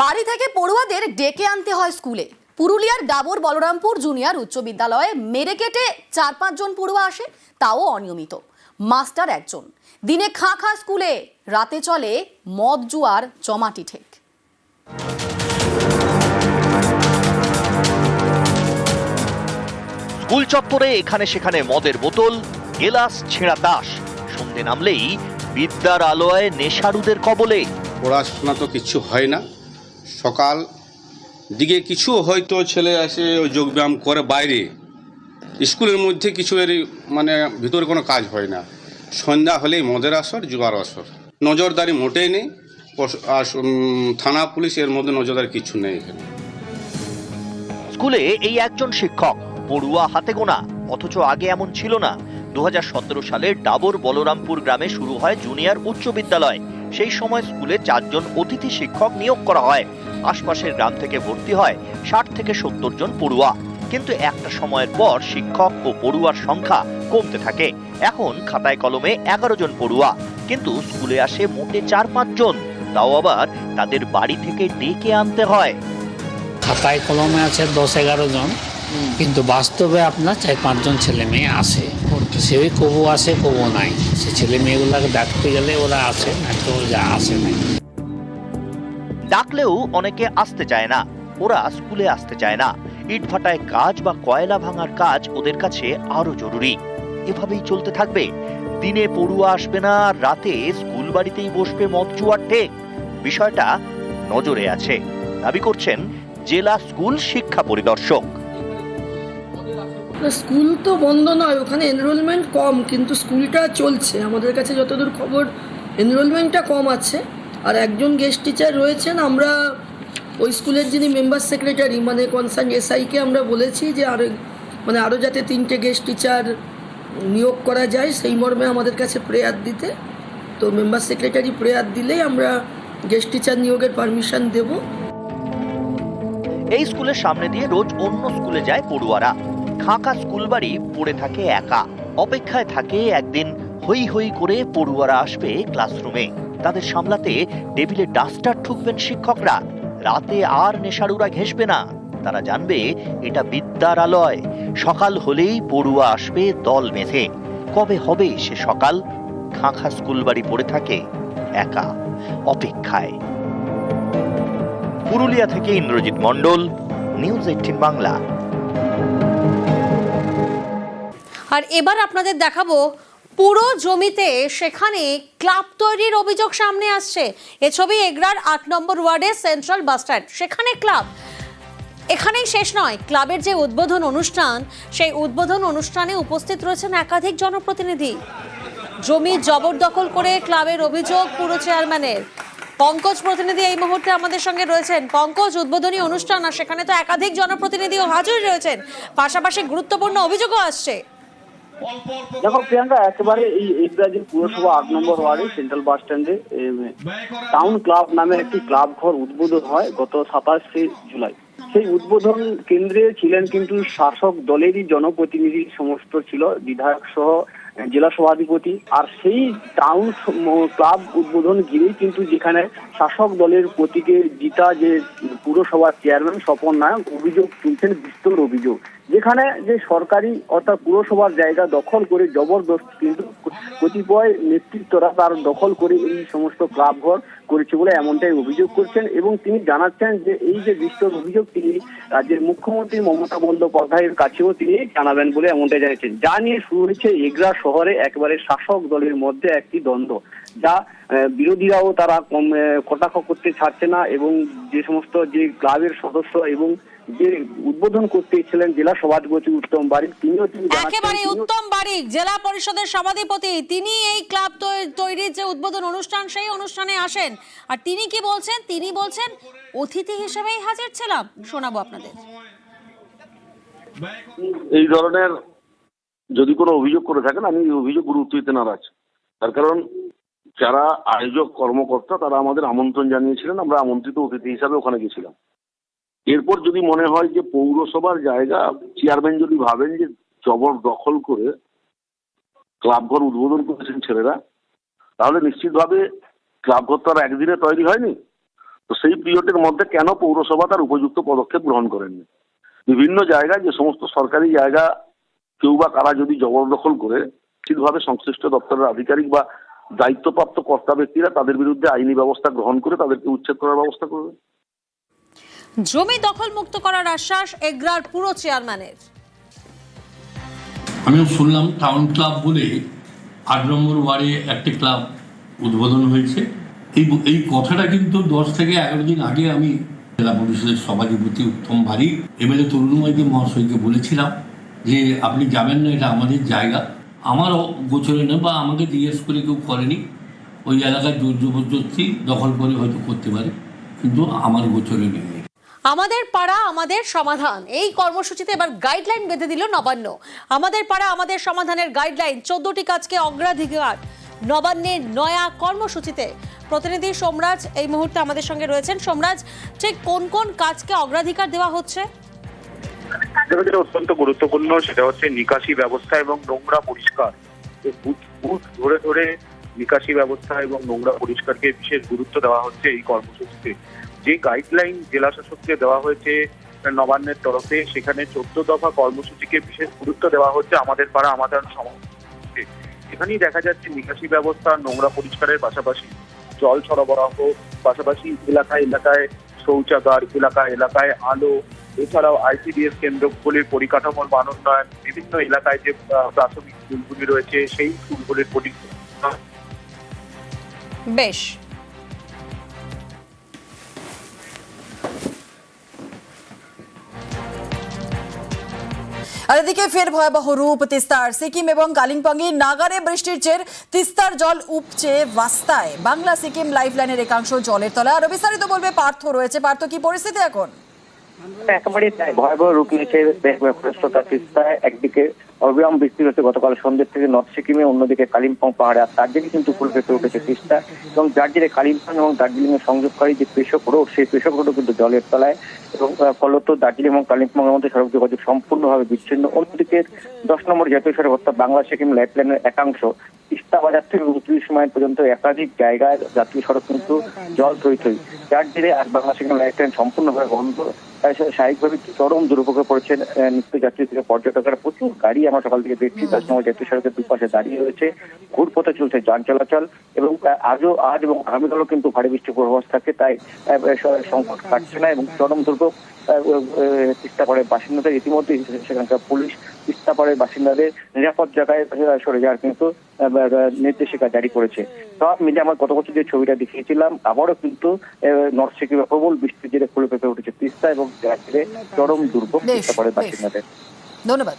বাড়ি থেকে পড়ুয়াদের ডেকে আনতে হয় স্কুলে। পুরুলিয়ার ডাবর বলরামপুর জুনিয়র উচ্চ বিদ্যালয়ে মেরে কেটে চার পাঁচজন পড়ুয়া আসে তাও অনিয়মিত। মাস্টার একজন। দিনে খাঁ খাঁ স্কুলে রাতে চলে মদ জুয়ার জমাটি ঠেক। স্কুল চত্বরে এখানে সেখানে মদের বোতল গেলাস ছেঁড়া তাস। সন্ধে নামলেই বিদ্যার আলোয় নেশারুদের কবলে। পড়াশোনা তো কিছু হয় না। সকাল, দিকে কিছু হয়তো ছেলে আসে ওই যোগব্যায়াম করে বাইরে। স্কুলের মধ্যে কিছু এর মানে ভিতরে কোনো কাজ হয় না। সন্ধ্যা হলেই মদের আসর, জুয়ার আসর। নজরদারি মোটেই নেই। থানা পুলিশ এর মধ্যে নজরদারি কিছু নেই এখানে। স্কুলে এই একজন শিক্ষক, পড়ুয়া হাতে গোনা, অথচ আগে এমন ছিল না। দু হাজার সতেরো সালে ডাবর বলরামপুর গ্রামে শুরু হয় জুনিয়র উচ্চ বিদ্যালয়। সেই সময় স্কুলে চারজন অতিথি শিক্ষক নিয়োগ করা হয়। আশপাশের গ্রাম থেকে ভর্তি হয় ষাট থেকে সত্তর জন পড়ুয়া। কিন্তু একটা সময়ের পর শিক্ষক ও পড়ুয়ার সংখ্যা কমতে থাকে। এখন খাতায় কলমে এগারো জন পড়ুয়া। কিন্তু স্কুলে আসে মোটে চার পাঁচ জন। তাও আবার তাদের বাড়ি থেকে ডেকে আনতে হয়। খাতায় কলমে আছে দশ এগারো জন। কিন্তু বাস্তবে আপনার চার পাঁচজন ছেলে মেয়ে আসে সে কবু আসে কবু নাই। সে ছেলে মেয়েগুলোকে দেখতে গেলে ওরা আসে না তো যা আসে নাই। ডাকলেও অনেকে আসতে চায় না, ওরা স্কুলে আসতে চায় না। ইটভাটায় কাজ বা কয়লা ভাঙার কাজ ওদের কাছে আরও জরুরি। এভাবেই চলতে থাকবে। দিনে পড়ুয়া আসবে না, রাতে স্কুল বাড়িতেই বসবে মদ জুয়ার ঠেক। বিষয়টা নজরে আছে। দাবি করছেন জেলা স্কুল শিক্ষা পরিদর্শক। স্কুল তো বন্ধ নয়, ওখানে এনরোলমেন্ট কম, কিন্তু স্কুলটা চলছে। আমাদের কাছে যতদূর খবর এনরোলমেন্টটা কম আছে। আর একজন গেস্ট টিচার রয়েছেন, আমরা ওই স্কুলের যিনি মেম্বার সেক্রেটারি মানে কনসার্ন এসআইকে আমরা বলেছি যে আরও মানে আরও যাতে তিনটে গেস্ট টিচার নিয়োগ করা যায়, সেই মর্মে আমাদের কাছে প্রেয়ার দিতে। তো মেম্বার সেক্রেটারি প্রেয়ার দিলেই আমরা গেস্ট টিচার নিয়োগের পারমিশন দেবো। এই স্কুলের সামনে দিয়ে রোজ অন্য স্কুলে যায় পড়ুয়ারা। খাঁকা স্কুল বাড়ি পড়ে থাকে একা। অপেক্ষায় থাকে একদিন হই হই করে পড়ুয়ারা আসবে ক্লাসরুমে তাদের সামলাতে টেবিলে ডাস্টার ঠুকবেন শিক্ষকরা। রাতে আর নেশারুরা ঘেসবে না। তারা জানবে এটা বিদ্যার আলয়। সকাল হলেই পড়ুয়া আসবে দল বেঁধে। কবে হবে সে সকাল? খাঁখা স্কুল বাড়ি পড়ে থাকে একা, অপেক্ষায়। পুরুলিয়া থেকে ইন্দ্রজিৎ মণ্ডল, নিউজ এইটিন বাংলা। আর এবার আপনাদের দেখাবো পুরো জমিতে সেখানে ক্লাব তৈরির অভিযোগ সামনে আসছে। এ ছবি এগরার আট নম্বর ওয়ার্ডে সেন্ট্রাল বাস স্ট্যান্ড। সেখানে ক্লাব। এখানেই শেষ নয়। ক্লাবের যে উদ্বোধন অনুষ্ঠান, সেই উদ্বোধন অনুষ্ঠানে উপস্থিত রয়েছেন একাধিক জনপ্রতিনিধি। জমি জবরদখল করে ক্লাবের অভিযোগ পুরো চেয়ারম্যানের। পঙ্কজ প্রতিনিধি এই মুহূর্তে আমাদের সঙ্গে রয়েছেন। পঙ্কজ, উদ্বোধনী অনুষ্ঠান, আর সেখানে তো একাধিক জনপ্রতিনিধিও হাজির রয়েছেন। পাশাপাশি গুরুত্বপূর্ণ অভিযোগও আসছে। দেখো প্রিয়াঙ্কা একেবারে এই ইংরাজি পুরসভা আট নম্বর ওয়ার্ডে সেন্ট্রাল বাস স্ট্যান্ডে টাউন ক্লাব নামে একটি ক্লাব ঘর উদ্বোধন হয় গত সাতাশে জুলাই। সেই উদ্বোধন কেন্দ্রে ছিলেন কিন্তু শাসক দলেরই জনপ্রতিনিধি সমস্ত ছিল বিধায়ক সহ জেলা সভাধিপতি। আর সেই টাউন ক্লাব উদ্বোধন ঘিরেই কিন্তু যেখানে শাসক দলের প্রতীকে জিতা যে পুরসভার চেয়ারম্যান স্বপন নায়ক অভিযোগ তুলছেন বিস্তর অভিযোগ। যেখানে যে সরকারি অর্থাৎ পুরসভার জায়গা দখল করে জবরদস্ত কিন্তু কতিপয় নেতৃত্বরা তার দখল করে এই সমস্ত ক্লাব ঘর করেছে বলে এমনটাই অভিযোগ করছেন এবং তিনি জানাচ্ছেন যে এই যে বিস্তর অভিযোগ তিনি রাজ্যের মুখ্যমন্ত্রী মমতা বন্দ্যোপাধ্যায়ের কাছেও তিনি জানাবেন বলে এমনটাই জানিয়েছেন। যা নিয়ে শুরু হয়েছে এগরা শহরে একবারে শাসক দলের মধ্যে একটি দ্বন্দ্ব, যা বিরোধীরাও তারা কম কটাক্ষ করতে ছাড়ছে না এবং যে সমস্ত যে ক্লাবের সদস্য এবং যে উদ্বোধন করতে ছিলেন জেলা সভাধিপতি উত্তম বাড়ি তিনিও তিনি একেবারে উত্তম বারিক জেলা পরিষদের সভাধিপতি তিনি এই ক্লাব তৈরির যে উদ্বোধন অনুষ্ঠান সেই অনুষ্ঠানে আসেন। আর তিনি কি বলছেন? তিনি বলছেন অতিথি হিসেবেই হাজির ছিলাম। শোনাবো আপনাদের। এই ধরনের যদি কোনো অভিযোগ করে থাকেন আমি এই অভিযোগ গুরুত্ব দিতে নারাজ। তার কারণ যারা আয়োজক কর্মকর্তা তারা আমাদের আমন্ত্রণ জানিয়েছিলেন আমরা আমন্ত্রিত অতিথি হিসাবে ওখানে গেছিলাম। এরপর যদি মনে হয় যে পৌরসভার জায়গা চেয়ারম্যান যদি ভাবেন যে জবর দখল করে ক্লাব ঘর উদ্বোধন করেছেন ছেলেরা, তাহলে নিশ্চিতভাবে ক্লাব ঘর তো আর একদিনে তৈরি হয়নি। তো সেই পিরিয়ডের মধ্যে কেন পৌরসভা তার উপযুক্ত পদক্ষেপ গ্রহণ করেননি? বিভিন্ন জায়গায় যে সমস্ত সরকারি জায়গা, কেউ বা কারা যদি জবরদখল করে ঠিকভাবে সংশ্লিষ্ট দপ্তরের আধিকারিক বা দায়িত্বপ্রাপ্ত কর্তা ব্যক্তিরা তাদের বিরুদ্ধে আইনি ব্যবস্থা গ্রহণ করে তাদেরকে উচ্ছেদ করার ব্যবস্থা করবে। জমি দখল মুক্ত করার আশ্বাস এগরার পুরো চেয়ারম্যানের। আমিও শুনলাম টাউন ক্লাব বলে আট নম্বর ওয়ার্ডে একটি ক্লাব উদ্বোধন হয়েছে। এই এই কথাটা কিন্তু দশ থেকে এগারো দিন আগে আমি জেলা পরিষদের সভাধিপতি উত্তম ভারী এমএলএ তরুণময়কে মহাশয়কে বলেছিলাম যে, আপনি যাবেন না, এটা আমাদের জায়গা। আমার গোচরে না বা আমাকে জিজ্ঞেস করে কেউ করেনি। ওই এলাকায় জোর জবরদস্তি দখল করে হয়তো করতে পারে। কিন্তু আমার গোচরে নেই। আমাদের পাড়া, আমাদের সমাধান। এই কর্মসূচিতে এবার গাইডলাইন বেঁধে দিল নবান্ন। আমাদের পাড়া, আমাদের সমাধানের গাইডলাইন চোদ্দটি কাজকে অগ্রাধিকার নবান্নের নয়া কর্মসূচিতে। প্রতিনিধি সোমরাজ এই মুহূর্তে আমাদের সঙ্গে রয়েছেন। সোমরাজ, ঠিক কোন কোন কাজকে অগ্রাধিকার দেওয়া হচ্ছে? যেটা অত্যন্ত গুরুত্বপূর্ণ, সেটা হচ্ছে নিকাশি ব্যবস্থা এবং নোংরা পরিষ্কার। বুথ ধরে ধরে নিকাশি ব্যবস্থা এবং নোংরা পরিষ্কারকে বিশেষ গুরুত্ব দেওয়া হচ্ছে এই কর্মসূচিতে। যে গাইডলাইন জেলা শাসককে দেওয়া হয়েছে নবান্নের তরফে, সেখানে চোদ্দ দফা কর্মসূচিকে বিশেষ গুরুত্ব দেওয়া হচ্ছে আমাদের পাড়া, আমাদের সমাজ এখানেই দেখা যাচ্ছে নিকাশি ব্যবস্থা, নোংরা পরিষ্কারের পাশাপাশি জল সরবরাহ, পাশাপাশি এলাকায় এলাকায় শৌচাগার এলাকা এলাকায় আলো, এছাড়াও আইসিডিএস কেন্দ্রগুলির পরিকাঠামোর মান উন্নয়ন বিভিন্ন এলাকায় যে প্রাথমিক স্কুলগুলি রয়েছে, সেই স্কুলগুলির পরিকাঠামো। বেশ। আর এদিকে ফের ভয়াবহ রূপ তিস্তার সিকিম এবং কালিম্পংয়ে নাগারে বৃষ্টির জের, তিস্তার জল উপচে বাস্তায় বাংলা সিকিম লাইফ লাইনের একাংশ জলের তলায়। আরও বিস্তারিত বলবে, পার্থ রয়েছে। পার্থ, কি পরিস্থিতি এখন? একদিকে থেকে নর্থ সিকিমে, অন্যদিকে কালিম্পং পাহাড়ে, আর দার্জিলিং কিন্তু যার কালিম্পং এবং দার্জিলিং এর সংযোগকারী যে রোড, সেই রোডও কিন্তু জলের তলায়। এবং ফলত দার্জিলিং এবং কালিম্পং এর মধ্যে সড়ক যোগাযোগ সম্পূর্ণভাবে বিচ্ছিন্ন। অন্যদিকে দশ নম্বর জাতীয় সড়ক অর্থাৎ বাংলা সিকিম লাইফ লাইনের একাংশ তিস্তা বাজার থেকে উনত্রিশ মাইল পর্যন্ত একাধিক জায়গায় জাতীয় সড়ক কিন্তু জল থই থই যার জেরে আর বাংলা সিকিম লাইফ লাইন সম্পূর্ণভাবে বন্ধ। স্বাভাবিকভাবে চরম দুর্ভোগে পড়ছেন নিত্য যাত্রী থেকে পর্যটকেরা। প্রচুর গাড়ি আমরা সকাল থেকে দেখছি তার সময় জাতীয় সড়কের দুপাশে দাঁড়িয়ে রয়েছে। ঘুরপথে চলছে যান চলাচল এবং আজও আজ এবং আগামীকালও কিন্তু ভারী বৃষ্টির পূর্বাভাস থাকে তাই সংকট কাটছে না এবং চরম দুর্ভোগ তিস্তাপাড়ের বাসিন্দাদের ইতিমধ্যে সেখানকার পুলিশ তিস্তাপাড়ের বাসিন্দাদের নিরাপদ জায়গায় সরে যাওয়ার কিন্তু নির্দেশিকা জারি করেছে। সব মিলে আমার গত বছর যে ছবিটা দেখিয়েছিলাম আবারও কিন্তু নর্থ সিকিমে প্রবল বৃষ্টির জেরে খুলে ফেপে উঠেছে তিস্তা এবং চরম দুর্ভোগ তিস্তাপাড়ের বাসিন্দাদের। ধন্যবাদ।